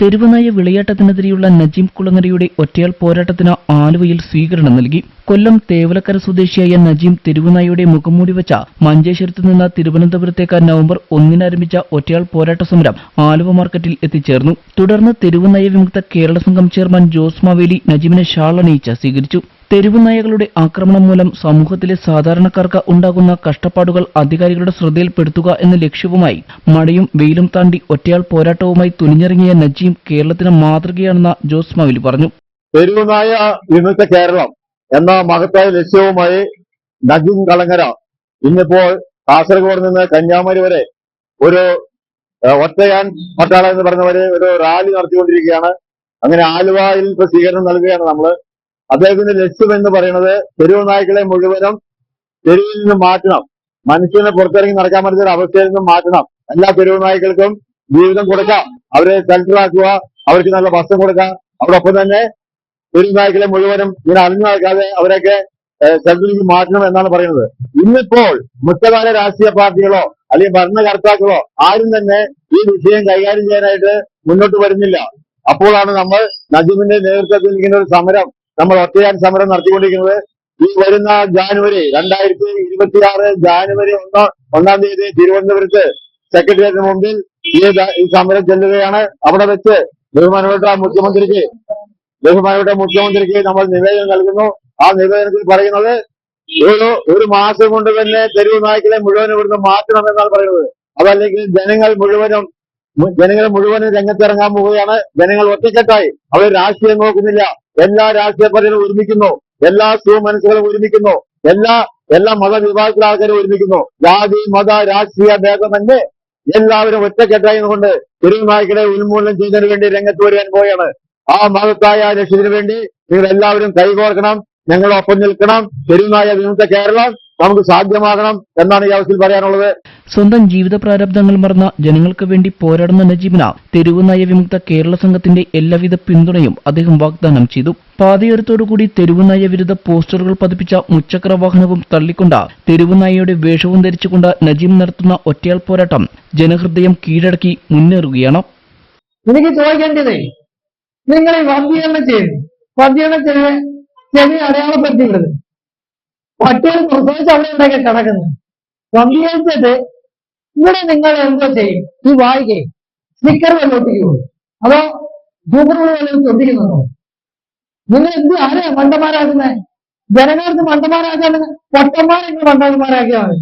തെരുവുനായ വിളയാട്ടത്തിനെതിരെയുള്ള നജീം കുളങ്ങരയുടെ ഒറ്റയാൾ പോരാട്ടത്തിന് ആലുവയിൽ സ്വീകരണം നൽകി. കൊല്ലം തേവലക്കര സ്വദേശിയായ നജീം തെരുവുനായയുടെ മുഖംമൂടി വെച്ച മഞ്ചേശ്വരത്ത് നിന്ന് തിരുവനന്തപുരത്തേക്ക് നവംബർ ഒന്നിന് ആരംഭിച്ച ഒറ്റയാൾ പോരാട്ട സമരം ആലുവ മാർക്കറ്റിൽ എത്തിച്ചേർന്നു. തുടർന്ന് തെരുവുനായ വിമുക്ത കേരള സംഘം ചെയർമാൻ ജോസ് മാവേലി നജീമിനെ ഷാൾ അണിയിച്ച് സ്വീകരിച്ചു. തെരുവുനായകളുടെ ആക്രമണം മൂലം സമൂഹത്തിലെ സാധാരണക്കാർക്ക് ഉണ്ടാകുന്ന കഷ്ടപ്പാടുകൾ അധികാരികളുടെ ശ്രദ്ധയിൽപ്പെടുത്തുക എന്ന ലക്ഷ്യവുമായി മഴയും വെയിലും താണ്ടി ഒറ്റയാൾ പോരാട്ടവുമായി തുനിഞ്ഞിറങ്ങിയ നജീം കേരളത്തിന് മാതൃകയാണെന്ന ജോസ് മവിലി പറഞ്ഞു. തെരുവുനായ വിമുക്ത കേരളം എന്ന മഹത്തായ ലക്ഷ്യവുമായി നജീം കളങ്ങര ഇന്നിപ്പോൾ കാസർഗോഡ് നിന്ന് കന്യാകുമാരി വരെ ഒരു ഒറ്റയാൻ പട്ടാള എന്ന് പറഞ്ഞവരെ ഒരു റാലി നടത്തിക്കൊണ്ടിരിക്കുകയാണ്. അങ്ങനെ ആലുവയിൽ സ്വീകരണം നൽകുകയാണ് നമ്മൾ. അദ്ദേഹത്തിന്റെ ലക്ഷ്യം എന്ന് പറയുന്നത് തെരുവ് നായ്ക്കളെ മുഴുവനും തെരുവിൽ നിന്ന് മാറ്റണം. മനുഷ്യനെ പുറത്തിറങ്ങി നടക്കാൻ പറ്റുന്ന അവസ്ഥയിൽ നിന്നും മാറ്റണം. എല്ലാ തെരുവ് നായ്ക്കൾക്കും ജീവിതം കൊടുക്കാം. അവരെ സെൽട്ടറാക്കുക അവർക്ക് നല്ല ഭക്ഷണം കൊടുക്കാം. അവരൊപ്പം തന്നെ തെരുവ് നായ്ക്കളെ മുഴുവനും ഇങ്ങനെ അറിഞ്ഞു നടക്കാതെ അവരൊക്കെ സെൽട്ടറിലേക്ക് മാറ്റണം എന്നാണ് പറയുന്നത്. ഇന്നിപ്പോൾ മുഖ്യധാര രാഷ്ട്രീയ പാർട്ടികളോ അല്ലെങ്കിൽ ഭരണകർത്താക്കളോ ആരും തന്നെ ഈ വിഷയം കൈകാര്യം ചെയ്യാനായിട്ട് മുന്നോട്ട് വരുന്നില്ല. അപ്പോഴാണ് നമ്മൾ നജീബിന്റെ നേതൃത്വത്തിൽ ഇങ്ങനെ ഒരു സമരം നമ്മൾ ഒറ്റയാൻ സമരം നടത്തിക്കൊണ്ടിരിക്കുന്നത്. ഈ വരുന്ന ജാനുവരി രണ്ടായിരത്തി ഇരുപത്തിയാറ് ജാനുവരി ഒന്ന് ഒന്നാം തീയതി തിരുവനന്തപുരത്ത് സെക്രട്ടേറിയറ്റിന് മുമ്പിൽ ഈ സമരം ചെല്ലുകയാണ്. അവിടെ വെച്ച് ബഹുമാനപ്പെട്ട മുഖ്യമന്ത്രിക്ക് ബഹുമാനപ്പെട്ട മുഖ്യമന്ത്രിക്ക് നമ്മൾ നിവേദനം നൽകുന്നു. ആ നിവേദനത്തിൽ പറയുന്നത് ഒരു ഒരു മാസം കൊണ്ട് തന്നെ തെരുവ് നായ്ക്കളെ മുഴുവനും ഇവിടുന്ന് മാറ്റണം എന്നാണ് പറയുന്നത്. അതല്ലെങ്കിൽ ജനങ്ങൾ മുഴുവനും ജനങ്ങൾ മുഴുവനും രംഗത്തിറങ്ങാൻ പോവുകയാണ്. ജനങ്ങൾ ഒറ്റക്കെട്ടായി. അവർ രാഷ്ട്രീയം നോക്കുന്നില്ല. എല്ലാ രാഷ്ട്രീയ പാർട്ടികളും ഒരുമിക്കുന്നു. എല്ലാ മനസ്സുകളും ഒരുമിക്കുന്നു. എല്ലാ എല്ലാ മതവിഭാഗത്തിലെ ആൾക്കാരും ഒരുമിക്കുന്നു. ജാതി മത രാഷ്ട്രീയ ഭേദമന്യേ എല്ലാവരും ഒറ്റക്കെട്ടായി കൊണ്ട് തെരുവ് നായ്ക്കളെ ഉന്മൂലനം ചെയ്യുന്നതിന് വേണ്ടി രംഗത്ത് വരുവാൻ പോവുകയാണ്. ആ മഹത്തായ ലക്ഷ്യത്തിന് വേണ്ടി നിങ്ങൾ എല്ലാവരും കൈകോർക്കണം. ഞങ്ങളൊപ്പം നിൽക്കണം. തെരുവുനായ വിമുക്ത കേരളം. നമുക്ക് സാധ്യമാകണം എന്നാണ് ഈ അവസ്ഥയിൽ പറയാനുള്ളത്. സ്വന്തം ജീവിത പ്രാരബ്ധങ്ങൾ മറന്ന ജനങ്ങൾക്ക് വേണ്ടി പോരാടുന്ന നജീബിന തെരുവ് നയ വിമുക്ത കേരള സംഘത്തിന്റെ എല്ലാവിധ പിന്തുണയും അദ്ദേഹം വാഗ്ദാനം ചെയ്തു. പാതയോരത്തോടുകൂടി തെരുവുനായ വിരുദ്ധ പോസ്റ്ററുകൾ പതിപ്പിച്ച മുച്ചക്ര വാഹനവും തള്ളിക്കൊണ്ട തെരുവുനായയുടെ വേഷവും ധരിച്ചുകൊണ്ട് നജീം നടത്തുന്ന ഒറ്റയാൾ പോരാട്ടം ജനഹൃദയം കീഴടക്കി മുന്നേറുകയാണ്. എനിക്ക് ചോദിക്കേണ്ടതേ നിങ്ങൾ വന്ധ്യീകരണം ചെയ്യുന്നു വന്ധ്യീകരണം ചെവി അടയാളപ്പെടുത്തിയിട്ടുണ്ട്. പട്ടികൾ പ്രസവിച്ച് അവിടെ ഇവിടെയൊക്കെ കിടക്കുന്നു സംഭവിച്ചിട്ട് ഇവിടെ നിങ്ങൾ എന്തോ ചെയ്യും? ഈ വായിക്കെ. സ്റ്റിക്കർ വല്ലോട്ടിക്കുമോ അതോ സൂപ്പറുകൾ വല്ലതും ശ്രദ്ധിക്കുന്നുണ്ടോ നിങ്ങൾ എന്ത് ആരെയാ മണ്ടന്മാരാക്കുന്നത്? ജനങ്ങൾക്ക് മണ്ടന്മാരാക്കാൻ പൊട്ടന്മാരെ നിങ്ങൾ മണ്ടന്മാരാക്കിയാൽ മതി.